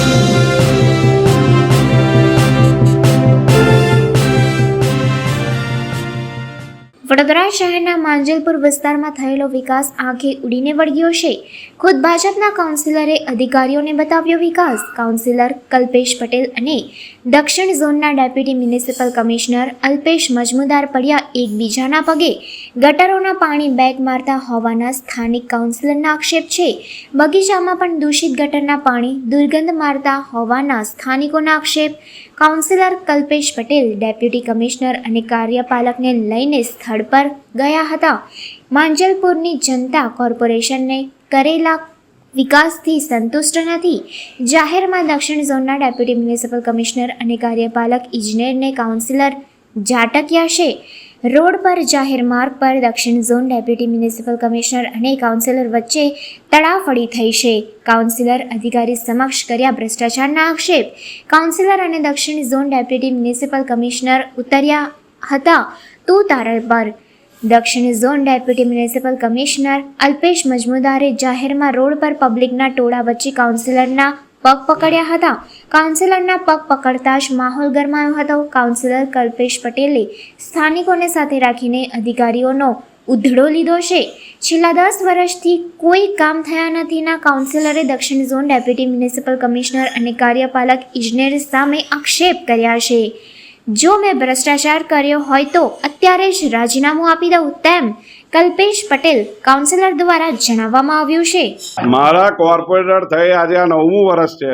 Thank you. Vadodara શહેરના માંજલપુર વિસ્તારમાં થયેલો વિકાસ આંખે ઉડીને વળગ્યો છે. ખુદ ભાજપના કાઉન્સિલરે અધિકારીઓને બતાવ્યો વિકાસ. કાઉન્સિલર કલ્પેશ પટેલ અને દક્ષિણ ઝોનના deputy municipal commissioner Alpesh Majmudar પડ્યા એકબીજાના પગે. ગટરોના પાણી બેગ મારતા હોવાના સ્થાનિક કાઉન્સિલરના આક્ષેપ છે. બગીચામાં પણ દૂષિત ગટરના પાણી દુર્ગંધ મારતા હોવાના સ્થાનિકોના આક્ષેપ. Councillor Kalpesh Patel, deputy commissioner અને કાર્યપાલકને લઈને સ્થળ પર ગયા હતા. માંજલપુરની જનતા કોર્પોરેશનને કરેલા વિકાસથી સંતુષ્ટ નથી. જાહેરમાં દક્ષિણ ઝોનના ડેપ્યુટી મ્યુનિસિપલ કમિશનર અને કાર્યપાલક ઇજનેરને કાઉન્સિલર ઝાટક્યા છે. રોડ પર જાહેર માર્ગ પર દક્ષિણ ઝોન ડેપ્યુટી મ્યુનિસિપલ કમિશનર અને કાઉન્સિલર વચ્ચે તડાફડી થઈ છે. કાઉન્સિલર અધિકારી સમક્ષ કર્યા ભ્રષ્ટાચારના આક્ષેપ. કાઉન્સિલર અને દક્ષિણ ઝોન ડેપ્યુટી મ્યુનિસિપલ કમિશનર ઉતર્યા હતા. તું તારલ પર દક્ષિણ zone deputy municipal commissioner Alpesh મજમુદારે જાહેરમાં રોડ પર પબ્લિકના ટોળા વચ્ચે કાઉન્સિલરના પગ પકડ્યા હતા. કાઉન્સિલરના પગ પકડતા જ માહોલ ગરમાયો હતો. કાઉન્સિલર કલ્પેશ પટેલે સ્થાનિકોને સાથે રાખીને અધિકારીઓનો ઉધડો લીધો છે. છેલ્લા દસ વર્ષથી કોઈ કામ થયા નથીના કાઉન્સિલરે દક્ષિણ ઝોન ડેપ્યુટી મ્યુનિસિપલ કમિશનર અને કાર્યપાલક ઇજનેર સામે આક્ષેપ કર્યા છે. જો મેં ભ્રષ્ટાચાર કર્યો હોય તો અત્યારે જ રાજીનામું આપી દઉં તેમ કલ્પેશ પટેલ કાઉન્સિલર દ્વારા જણાવવામાં આવ્યું છે. મારા કોર્પોરેટર થઈ આજે આ નવમું વર્ષ છે.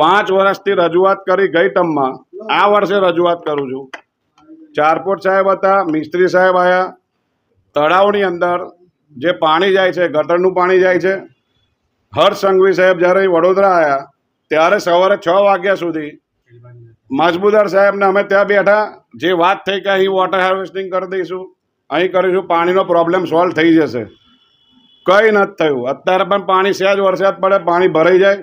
પાંચ વર્ષથી રજૂઆત કરી ગઈ ટર્મમાં આ વર્ષે રજૂઆત કરું છું. ચારપોટ સાહેબ હતા, મિસ્ત્રી સાહેબ આવ્યા તળાવની અંદર જે પાણી જાય છે, ગટરનું પાણી જાય છે. હર્ષ સંઘવી સાહેબ જ્યારે વડોદરા આવ્યા ત્યારે સવારે છ વાગ્યા સુધી મજબૂદાર સાહેબને અમે ત્યાં બેઠા. જે વાત થઈ કે અહીં વોટર હાર્વેસ્ટિંગ કરી દઈશું, અહીં કરીશું, પાણીનો પ્રોબ્લેમ સોલ્વ થઈ જશે. કંઈ નથી થયું. અત્યારે પણ પાણી સહેજ વરસાદ પડે, પાણી ભરાઈ જાય.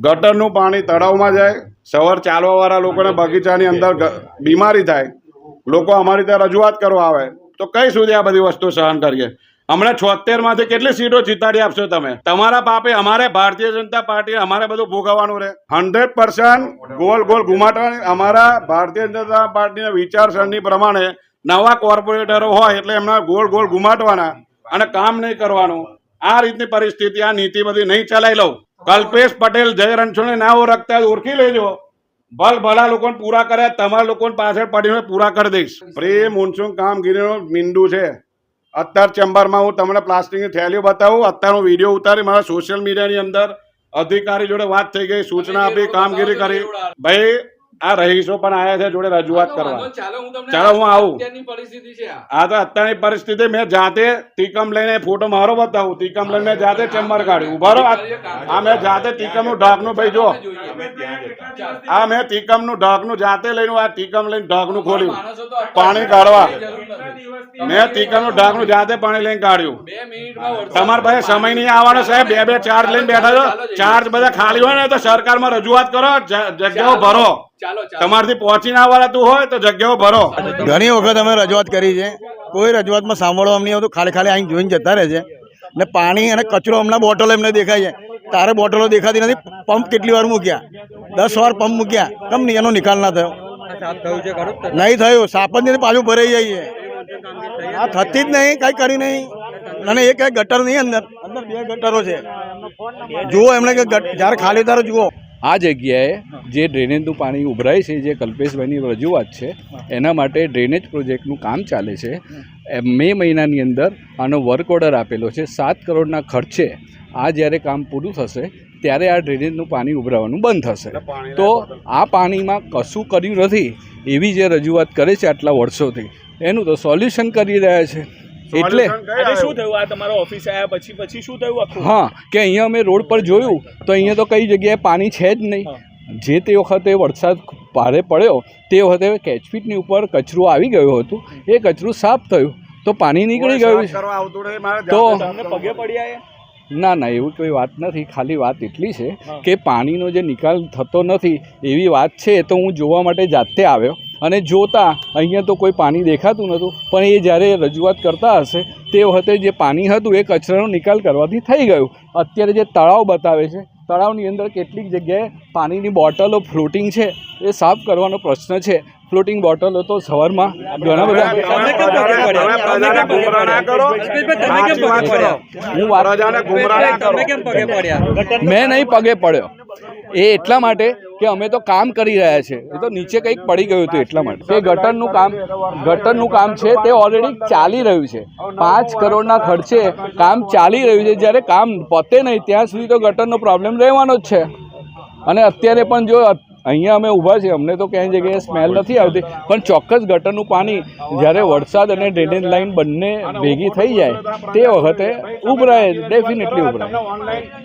ગટરનું પાણી તળાવમાં જાય. સવાર ચાલવાવાળા લોકોને બગીચાની અંદર બીમારી થાય. લોકો અમારી ત્યાં રજૂઆત કરવા આવે. તો કઈ સુધી આ બધી વસ્તુ સહન કરીએ? હમણાં છોતેરમાંથી કેટલી સીટો જીતાડી આપશો તમે? તમારા પાપે અમારે ભારતીય જનતા પાર્ટી અમારે બધું ભોગવવાનું રહે. હંડ્રેડ પર્સન્ટ ગોલ ગોલ ઘુમાટવાની અમારા ભારતીય જનતા પાર્ટીના વિચારસરણી પ્રમાણે નવા કોર્પોરેટરો હોય એટલે એમના ગોલ ગોલ ઘુમાટવાના અને કામ નહીં કરવાનું. આ રીતની પરિસ્થિતિ, આ નીતિ બધી નહીં ચલાવી લઉં. કલ્પેશ પટેલ, જય રણછોડને ના ઓળખતા ઓળખી લેજો. ભલ ભલા લોકોને પૂરા કર્યા, તમારા લોકોને પાછળ પડીને પૂરા કરી દઈશ. પ્રેમ મોનસૂન કામગીરીનો મીંડું છે. અત્યાર ચેમ્બરમાં હું તમને પ્લાસ્ટિકની થેલીઓ બતાવું. અત્યારે હું વીડિયો ઉતારી મારા સોશિયલ મીડિયાની અંદર અધિકારી જોડે વાત થઈ ગઈ સૂચના આપી કામગીરી કરી. ભાઈ આ રહીશો પણ આયા છે જોડે રજૂઆત કરવા. ચાલો હું તમને ચાલો, હું આવું. અત્યારની પરિસ્થિતિ છે આ. તો અત્યારની પરિસ્થિતિ મેં જાતે તીકમ લઈને ફોટો મારો બતાવું. તીકમ લઈને મેં જાતે ચેમ્બર કાઢ્યું ઊભા રહો. આ- મેં જાતે તીકમનું ઢાંકનું ભાઈ જો આ મેં તીકમનું ઢાંકનું જાતે લઈને આ તીકમ લઈને ઢાંકનું ખોલ્યું. પાણી કાઢવા. મેં તીકમનું ઢાંકનું જાતે પાણી લઈને કાઢ્યું. તમારે મિનિટમાં પાસે સમય નહીં આવવાનો સાહેબ. બે બે ચાર્જ લઈને બેઠા છો. ચાર્જ બધા ખાલી હોય ને તો સરકારમાં રજૂઆત કરો. જગ્યાઓ ભરો. તમારથી પહોંચી ના આવવાતું હોય તો જગ્યાઓ ભરો. ઘણી વખત અમે રજૂઆત કરી છે. કોઈ રજૂઆતમાં સાંભળવા નહીં આવતું ખાલી ખાલી અહીં જોઈને જતા રહે છે. ને પાણી અને કચરો હમણાં બોટલો એમને દેખાય છે. તારે બોટલો દેખાતી નથી. પંપ કેટલી વાર મૂક્યા? દસ વાર પંપ મૂક્યા. કેમ નહીં? એનો નિકાલ ના થયો. નહીં થયું. સાપ જ નહીં પાછું ભરાઈ જાય છે. આ થતી જ નહીં. કાંઈ કરી નહીં. અને એ કાંઈ ગટર નહીં અંદર. અંદર બે ગટરો છે. જુઓ એમને કે જ્યારે ખાલી તારો જુઓ. આ જગ્યાએ જે ડ્રેનેજનું પાણી ઉભરાય છે જે કલ્પેશભાઈની રજૂઆત છે એના માટે ડ્રેનેજ પ્રોજેક્ટનું કામ ચાલે છે. મે મહિનાની અંદર આનો વર્ક ઓર્ડર આપેલો છે સાત કરોડના ખર્ચે આ જ્યારે કામ પૂરું થશે ત્યારે આ ડ્રેનેજનું પાણી ઉભરાવાનું બંધ થશે. તો આ પાણીમાં કશું કર્યું નથી એવી જે રજૂઆત કરે છે આટલા વર્ષોથી. એનું તો સોલ્યુશન કરી રહ્યા છે. એટલે અરે શું થયું? આ તમારો ઓફિસ આવ્યા પછી પછી શું થયું આખું? હા કે અહીંયા અમે રોડ પર જોયું તો અહીંયા તો કઈ જગ્યાએ પાણી છે જ નહીં. જે તે વખતે વરસાદ ભારે પડ્યો તે વખતે કેચપીટની ઉપર કચરું આવી ગયું હતું. એ કચરું સાફ થયું તો પાણી નીકળી ગયું તો પગે પડ્યા ના ના એવું કોઈ વાત નથી. ખાલી વાત એટલી છે કે પાણીનો જે નિકાલ થતો નથી એવી વાત છે તો હું જોવા માટે જાતે આવ્યો. અને જોતા અહીંયા તો કોઈ પાણી દેખાતું નહોતું પણ એ જ્યારે રજૂઆત કરતા હશે તે વખતે જે પાણી હતું એ કચરાનો નિકાલ કરવાથી થઈ ગયું. અત્યારે જે તળાવ બતાવે છે તળાવની અંદર કેટલીક જગ્યાએ પાણીની બોટલો ફ્લોટિંગ છે એ સાફ કરવાનો પ્રશ્ન છે. ફ્લોટિંગ બોટલો તો સવારમાં. ઘણા બધા મેં નહીં પગે પડ્યો. એ એટલા માટે કે અમે તો કામ કરી રહ્યા છે. એ તો નીચે કંઈક પડી ગયું હતું એટલા માટે. તે ગટરનું કામ ગટરનું કામ છે તે ઓલરેડી ચાલી રહ્યું છે. પાંચ કરોડના ખર્ચે કામ ચાલી રહ્યું છે. જ્યારે કામ પતે નહીં ત્યાં સુધી તો ગટરનો પ્રોબ્લેમ રહેવાનો જ છે. અને અત્યારે પણ જો અહીંયા અમે ઊભા છીએ. અમને તો ક્યાંય જગ્યાએ સ્મેલ નથી આવતી. પણ ચોક્કસ ગટરનું પાણી જ્યારે વરસાદ અને ડ્રેનેજ લાઇન બંને ભેગી થઈ જાય, તે વખતે ઉભરાય ડેફિનેટલી ઉભરાય.